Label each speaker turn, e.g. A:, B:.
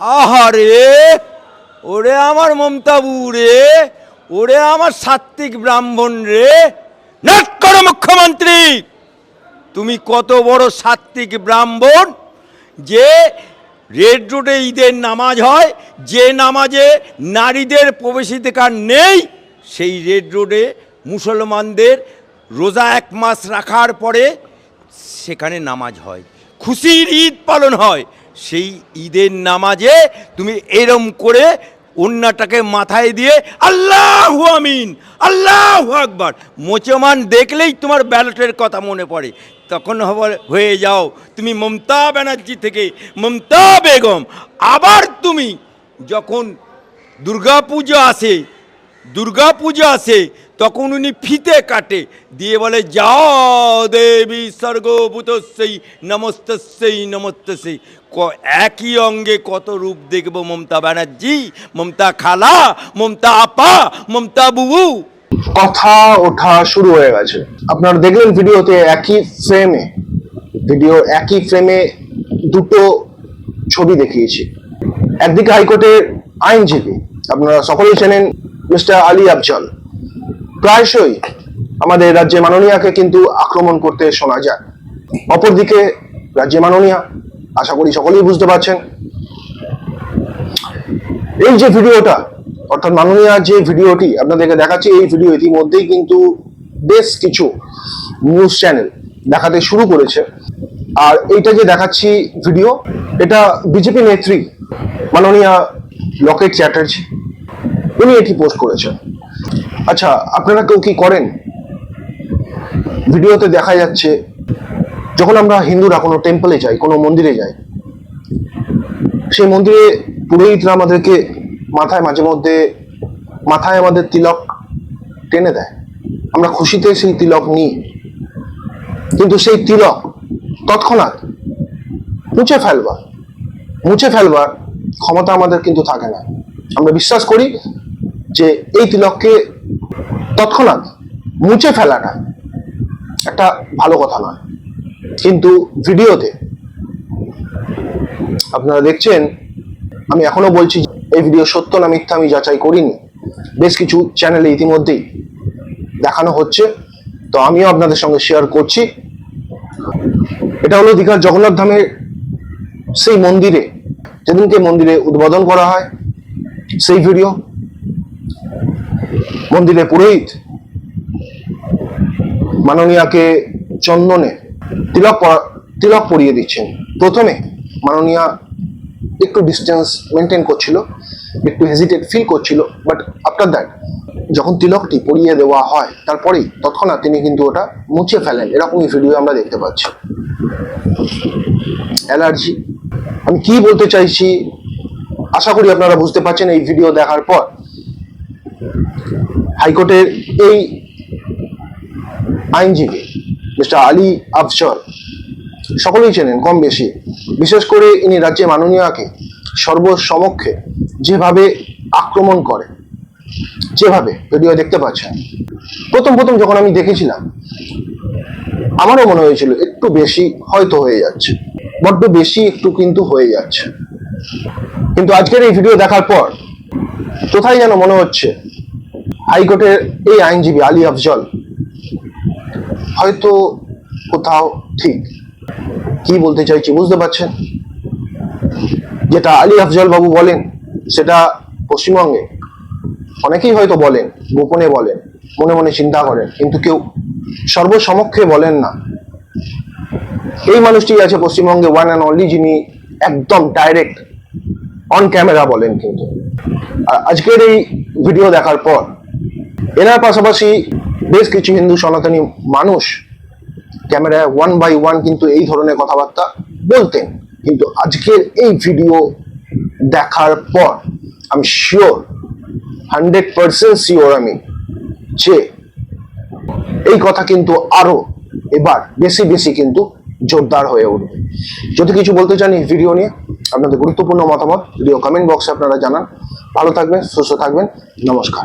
A: আহারে, ওরে আমার মমতাবু রে, ওরে আমার সাত্বিক ব্রাহ্মণ রে। নাট করো মুখ্যমন্ত্রী, তুমি কত বড় সাত্বিক ব্রাহ্মণ যে রেড রোডে ঈদের নামাজ হয়, যে নামাজে নারীদের প্রবেশাধিকার নেই, সেই রেড রোডে মুসলমানদের রোজা এক মাস রাখার পরে সেখানে নামাজ হয়। খুশির ঈদ পালন হয়। সেই ঈদের নামাজে তুমি এরম করে অন্যটাকে মাথায় দিয়ে আল্লাহ আমিন, আল্লাহ আকবার, মোচমান দেখলেই তোমার ব্যালটের কথা মনে পড়ে। তখন হয়ে যাও, তুমি মমতা ব্যানার্জি থেকে মমতা বেগম। আবার তুমি যখন দুর্গাপুজো আসে দুর্গা পুজো আসে, তখন উনি ফিতে কাটে, দিয়ে বলে, যাও দেবী স্বর্গভূত সেই নমস্তস্যই নমস্তস্যই। ক, একই অঙ্গে কত রূপ দেখব মমতা ব্যানার্জি, মমতা খালা, মমতা আপা, মমতা বুবু।
B: কথা ওঠা শুরু হয়ে গেছে। আপনারা দেখলেন ভিডিওতে একই ফ্রেমে ভিডিও একই ফ্রেমে দুটো ছবি দেখিয়েছি। একদিকে হাইকোর্টের আইনজীবী, আপনারা সকলেই চেনেন মিস্টার আলী আফজল। প্রায়শই আমাদের রাজ্যে মাননীয়াকে কিন্তু আক্রমণ করতে শোনা যায়। অপরদিকে রাজ্যে মাননীয়া, আশা করি সকলেই বুঝতে পারছেন, এই যে ভিডিওটা, অর্থাৎ মাননীয় যে ভিডিওটি, আপনাদেরকে দেখাচ্ছি, এই ভিডিও ইতিমধ্যেই কিন্তু বেশ কিছু নিউজ চ্যানেল দেখাতে শুরু করেছে। আর এইটা যে দেখাচ্ছি ভিডিও, এটা বিজেপি নেত্রী মাননীয়া লকেট চ্যাটার্জি উনি এটি পোস্ট করেছেন। আচ্ছা আপনারা কেউ কি করেন? ভিডিওতে দেখা যাচ্ছে, যখন আমরা হিন্দুরা কোনো টেম্পলে যাই, কোনো মন্দিরে যাই, সেই মন্দিরে পুরোহিতরা আমাদেরকে মাথায় মাঝে মধ্যে, মাথায় আমাদের তিলক টেনে দেয়। আমরা খুশিতে সেই তিলক নিই। কিন্তু সেই তিলক তৎক্ষণাৎ মুছে ফেলবা মুছে ফেলবার ক্ষমতা আমাদের কিন্তু থাকে না। আমরা বিশ্বাস করি যে এই তিলককে তৎক্ষণাৎ মুছে ফেলাটা একটা ভালো কথা নয়। কিন্তু ভিডিওতে আপনারা দেখছেন, আমি এখনও বলছি এই ভিডিও সত্য না মিথ্যা আমি যাচাই করিনি। বেশ কিছু চ্যানেলে ইতিমধ্যেই দেখানো হচ্ছে। তো আমিও আপনাদের সঙ্গে শেয়ার করছি। এটা হলো দীঘার জগন্নাথ ধামের সেই মন্দিরে, যেদিনকে মন্দিরে উদ্বোধন করা হয়, সেই ভিডিও। মন্দিরে পুরোহিত, মাননীয়াকে চন্দনে তিলক তিলক পরিয়ে দিচ্ছেন। প্রথমে মাননীয়া একটু ডিস্টেন্স মেনটেন করছিল, একটু হেজিটেট ফিল করছিল বাট আফটার দ্যাট যখন তিলকটি পরিয়ে দেওয়া হয়, তারপরেই তৎক্ষণাৎ তিনি কিন্তু ওটা মুছে ফেলেন। এরকমই ভিডিও আমরা দেখতে পাচ্ছি। অ্যালার্জি। আমি কি বলতে চাইছি? আশা করি আপনারা বুঝতে পারছেন এই ভিডিও দেখার পর। হাইকোর্টের এই আইনজীবী, মিস্টার আলী আফজল, সকলেই চেনেন কম বেশি। বিশেষ করে ইনি রাজ্যে মাননীয়াকে সর্বসমক্ষে যেভাবে আক্রমণ করে যেভাবে ভিডিও দেখতে পাচ্ছেন। প্রথম প্রথম যখন আমি দেখেছিলাম, আমারও মনে হয়েছিল একটু বেশি হয়তো হয়ে যাচ্ছে, বড্ড বেশি একটু কিন্তু হয়ে যাচ্ছে। কিন্তু আজকের এই ভিডিও দেখার পর, কোথায় যেন মনে হচ্ছে হাইকোর্টের এই আইনজীবী আলী আফজল, হয়তো কোথাও ঠিক। কি বলতে চাইছি বুঝতে পারছেন? যেটা আলী আফজল বাবু বলেন, সেটা পশ্চিমবঙ্গে অনেকেই হয়তো বলেন, গোপনে বলেন, মনে মনে চিন্তা করেন, কিন্তু কেউ সর্বসমক্ষে বলেন না। এই মানুষটি আছে পশ্চিমবঙ্গে ওয়ান অ্যান্ড অনলি যিনি একদম ডাইরেক্ট অন ক্যামেরা বলেন কিন্তু। আর আজকের এই ভিডিও দেখার পর এনার পাশাপাশি বেশ কিছু হিন্দু সনাতনী মানুষ ক্যামেরায় ওয়ান বাই ওয়ান কিন্তু এই ধরনের কথাবার্তা বলতেন। কিন্তু আজকের এই ভিডিও দেখার পর আমি শিওর হান্ড্রেড পার্সেন্ট শিওর আমি যে এই কথা কিন্তু আরও এবার বেশি বেশি কিন্তু জোরদার হয়ে উঠবে। যদি কিছু বলতে চান এই ভিডিও নিয়ে, আপনাদের গুরুত্বপূর্ণ মতামত ভিডিও কমেন্ট বক্সে আপনারা জানান। ভালো থাকবেন, সুস্থ থাকবেন, নমস্কার।